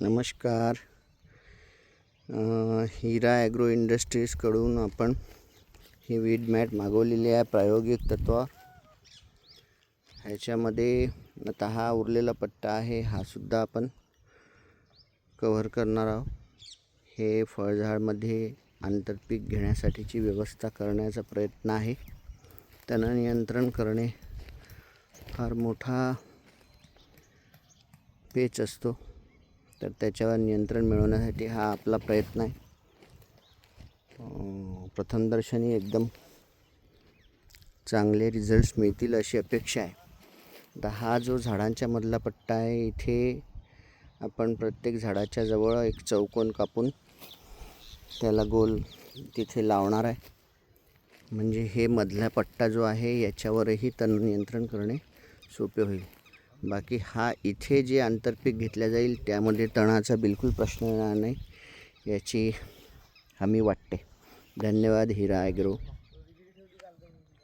नमस्कार. हिरा ॲग्रो इंडस्ट्रीजकडून आपण ही weed mat मागवलेली आहे प्रायोगिक तत्व. ह्याच्यामध्ये आता हा उरलेला पट्टा आहे हा सुद्धा आपण कव्हर करणार आहोत. हे फळझाडमध्ये आंतरपीक घेण्यासाठीची व्यवस्था करण्याचा प्रयत्न आहे. त्यांना नियंत्रण करणे फार मोठा पेच असतो. तर त्याच्यावर नियंत्रण मिळवण्यासाठी हा आपला प्रयत्न आहे. प्रथमदर्शनी एकदम चांगले रिझल्ट्स मिळतील अशी अपेक्षा आहे. आता हा जो झाडांच्या मधला पट्टा आहे इथे आपण प्रत्येक झाडाच्या जवळ एक चौकोन कापून त्याला गोल तिथे लावणार आहे. म्हणजे हे मधला पट्टा जो आहे याच्यावरही तण नियंत्रण करणे सोपे होईल. बाकी हा इथे जे आंतरपीक घेतल्या जाईल त्यामध्ये तणाचा बिलकुल प्रश्न येणार नाही. याची हमी वाटते. धन्यवाद हिरा ॲग्रो.